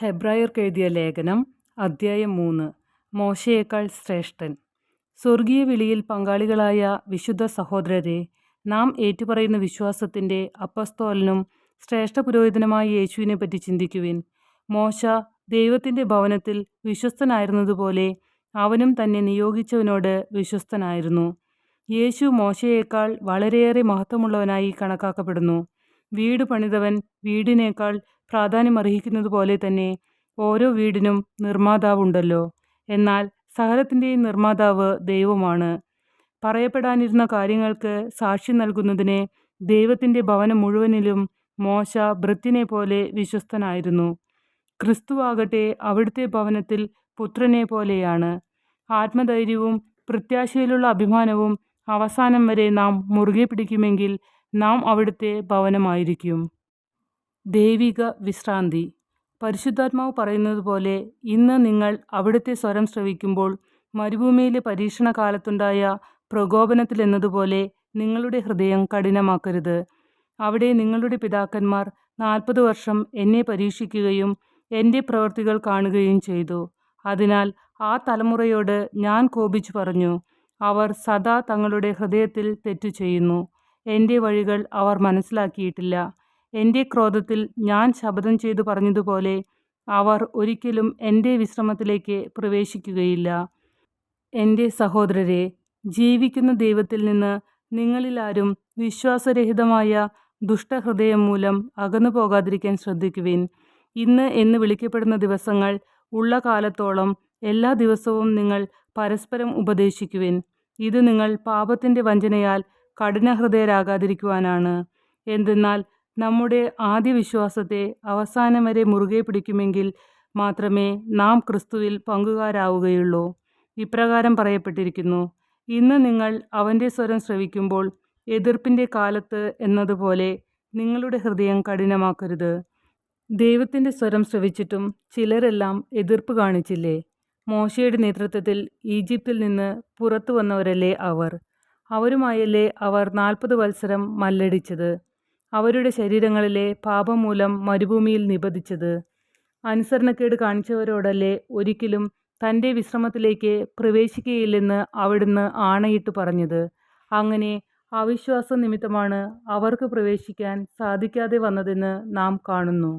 ഹെബ്രായർക്ക് എഴുതിയ ലേഖനം അദ്ധ്യായം മൂന്ന് മോശയേക്കാൾ ശ്രേഷ്ഠൻ. സ്വർഗീയ വിളിയിൽ പങ്കാളികളായ വിശുദ്ധ സഹോദരരെ നാം ഏറ്റുപറയുന്ന വിശ്വാസത്തിന്റെ അപ്പസ്തോലനും ശ്രേഷ്ഠ പുരോഹിതനുമായ യേശുവിനെ പറ്റി ചിന്തിക്കുവിൻ. മോശ ദൈവത്തിന്റെ ഭവനത്തിൽ വിശ്വസ്തനായിരുന്നതുപോലെ അവനും തന്നെ നിയോഗിച്ചവനോട് വിശ്വസ്തനായിരുന്നു. യേശു മോശയേക്കാൾ വളരെയേറെ മഹത്വമുള്ളവനായി കണക്കാക്കപ്പെടുന്നു. വീട് പണിതവൻ വീടിനേക്കാൾ പ്രാധാന്യമർഹിക്കുന്നത് പോലെ തന്നെ ഓരോ വീടിനും നിർമ്മാതാവുണ്ടല്ലോ. എന്നാൽ സകലത്തിന്റെയും നിർമ്മാതാവ് ദൈവമാണ്. പറയപ്പെടാനിരുന്ന കാര്യങ്ങൾക്ക് സാക്ഷ്യം നൽകുന്നതിന് ദൈവത്തിന്റെ ഭവനം മുഴുവനിലും മോശ ഭൃത്യനെ പോലെ വിശ്വസ്തനായിരുന്നു. ക്രിസ്തുവാകട്ടെ അവിടുത്തെ ഭവനത്തിൽ പുത്രനെ പോലെയാണ്. ആത്മധൈര്യവും പ്രത്യാശയിലുള്ള അഭിമാനവും അവസാനം വരെ നാം മുറുകെ പിടിക്കുമെങ്കിൽ നാം അവിടുത്തെ ഭവനമായിരിക്കും. ദൈവിക വിശ്രാന്തി. പരിശുദ്ധാത്മാവ് പറയുന്നത് പോലെ ഇന്ന് നിങ്ങൾ അവിടുത്തെ സ്വരം ശ്രവിക്കുമ്പോൾ മരുഭൂമിയിലെ പരീക്ഷണ കാലത്തുണ്ടായ പ്രകോപനത്തിൽ എന്നതുപോലെ നിങ്ങളുടെ ഹൃദയം കഠിനമാക്കരുത്. അവിടെ നിങ്ങളുടെ പിതാക്കന്മാർ നാൽപ്പത് വർഷം എന്നെ പരീക്ഷിക്കുകയും എന്റെ പ്രവൃത്തികൾ കാണുകയും ചെയ്തു. അതിനാൽ ആ തലമുറയോട് ഞാൻ കോപിച്ചു പറഞ്ഞു. അവർ സദാ തങ്ങളുടെ ഹൃദയത്തിൽ തെറ്റു ചെയ്യുന്നു. എന്റെ വഴികൾ അവർ മനസ്സിലാക്കിയിട്ടില്ല. എന്റെ ക്രോധത്തിൽ ഞാൻ ശപഥം ചെയ്തു പറഞ്ഞതുപോലെ അവർ ഒരിക്കലും എന്റെ വിശ്രമത്തിലേക്ക് പ്രവേശിക്കുകയില്ല. എന്റെ സഹോദരരെ ജീവിക്കുന്ന ദൈവത്തിൽ നിന്ന് നിങ്ങളിലാരും വിശ്വാസരഹിതമായ ദുഷ്ടഹൃദയം മൂലം അകന്നു പോകാതിരിക്കാൻ ശ്രദ്ധിക്കുവിൻ. ഇന്ന് എന്ന് വിളിക്കപ്പെടുന്ന ദിവസങ്ങൾ ഉള്ള കാലത്തോളം എല്ലാ ദിവസവും നിങ്ങൾ പരസ്പരം ഉപദേശിക്കുവിൻ. ഇത് നിങ്ങൾ പാപത്തിന്റെ വഞ്ചനയാൽ കഠിനഹൃദയരാകാതിരിക്കുവാനാണ്. എന്തെന്നാൽ നമ്മുടെ ആദ്യ വിശ്വാസത്തെ അവസാനം വരെ മുറുകെ പിടിക്കുമെങ്കിൽ മാത്രമേ നാം ക്രിസ്തുവിൽ പങ്കുകാരാവുകയുള്ളൂ. ഇപ്രകാരം പറയപ്പെട്ടിരിക്കുന്നു. ഇന്ന് നിങ്ങൾ അവന്റെ സ്വരം ശ്രവിക്കുമ്പോൾ എതിർപ്പിന്റെ കാലത്ത് എന്നതുപോലെ നിങ്ങളുടെ ഹൃദയം കഠിനമാക്കരുത്. ദൈവത്തിന്റെ സ്വരം ശ്രവിച്ചിട്ടും ചിലരെല്ലാം എതിർപ്പ് കാണിച്ചില്ലേ? മോശയുടെ നേതൃത്വത്തിൽ ഈജിപ്തിൽ നിന്ന് പുറത്തു വന്നവരല്ലേ അവർ? അവരുമായല്ലേ അവർ നാൽപ്പത് വത്സരം മല്ലടിച്ചത്? അവരുടെ ശരീരങ്ങളിലെ പാപം മൂലം മരുഭൂമിയിൽ നിബദിച്ചത് അനുസരണക്കേട് കാണിച്ചവരോടല്ലേ ഒരിക്കലും തന്റെ വിശ്രമത്തിലേക്ക് പ്രവേശിക്കുകയില്ലെന്ന് അവിടുന്ന് ആണയിട്ട് പറഞ്ഞത്. അങ്ങനെ അവിശ്വാസ നിമിത്തമാണ് അവർക്ക് പ്രവേശിക്കാൻ സാധിക്കാതെ വന്നതെന്ന് നാം കാണുന്നു.